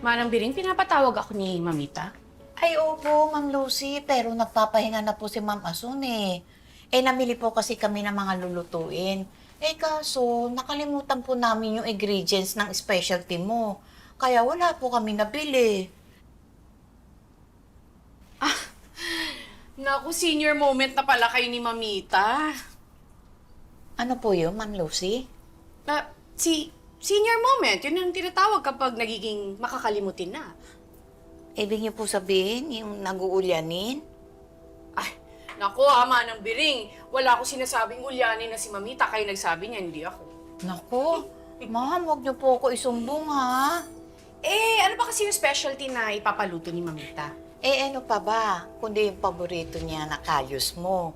Manang Biring, pinapatawag ako ni Mamita. Ay, opo, Ma'am Lucy, pero nagpapahinga na po si Ma'am Asun eh. Eh, namili po kasi kami ng mga lulutuin. Eh, kaso, nakalimutan po namin yung ingredients ng specialty mo. Kaya wala po kami nabili. Naku, senior moment na pala kayo ni Mamita. Ano po yun, Ma'am Lucy? Ah, si senior moment, yun ang tinatawag kapag nagiging makakalimutin na. Ibig niyo po sabihin, yung nag-uulyanin? Ay, naku ha, Manang Biring. Wala ko sinasabing ulyanin na si Mamita, kaya nagsabi niya, hindi ako. Naku, ma'am, huwag niyo po ako isumbong, ha? Eh, ano ba kasi yung specialty na ipapaluto ni Mamita? Eh, ano pa ba, kundi yung paborito niya na kayos mo.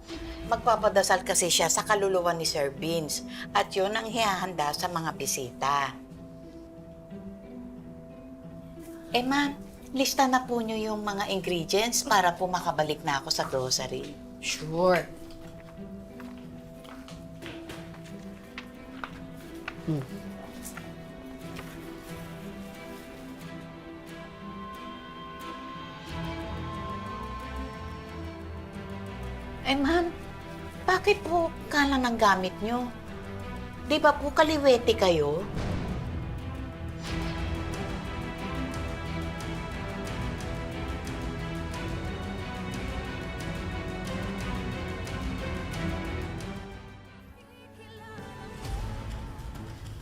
Magpapadasal kasi siya sa kaluluwa ni Sir Vince at yun ang hihahanda sa mga bisita. Eh, ma'am, lista na po niyo yung mga ingredients para po makabalik na ako sa grocery. Sure. Eh, ma'am, bakit po kalang ng gamit niyo? Di ba po kaliwete kayo?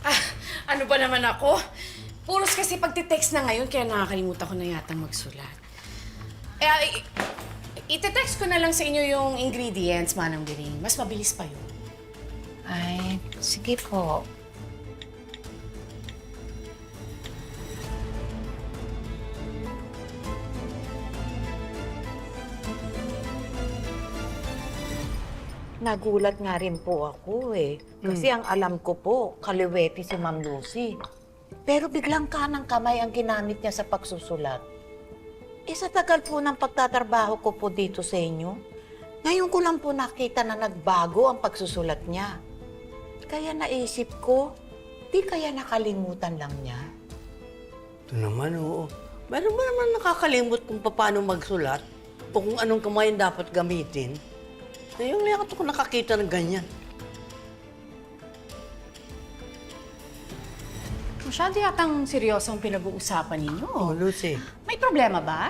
Ah, ano ba naman ako? Puros kasi pagtitext na ngayon, kaya nakakalimutan ko na yatang magsulat. Eh, i- ite-text ko na lang sa inyo yung ingredients, Manang Biring. Mas mabilis pa yun. Ay, sige po. Nagulat nga rin po ako eh. Kasi ang alam ko po, kaliwete si Ma'am Lucy. Pero biglang kanang kamay ang ginamit niya sa pagsusulat. Eh sa tagal po ng pagtatrabaho ko po dito sa inyo, ngayon ko lang po nakita na nagbago ang pagsusulat niya. Kaya naisip ko, di kaya nakalimutan lang niya. Ito naman, oo. Meron ba naman nakakalimot kung paano magsulat o kung anong kamay ang dapat gamitin? Ngayon lang ako nakakita ng ganyan. Masyado yatang seryoso ang pinag-uusapan ninyo. Oh, Lucy. May problema ba?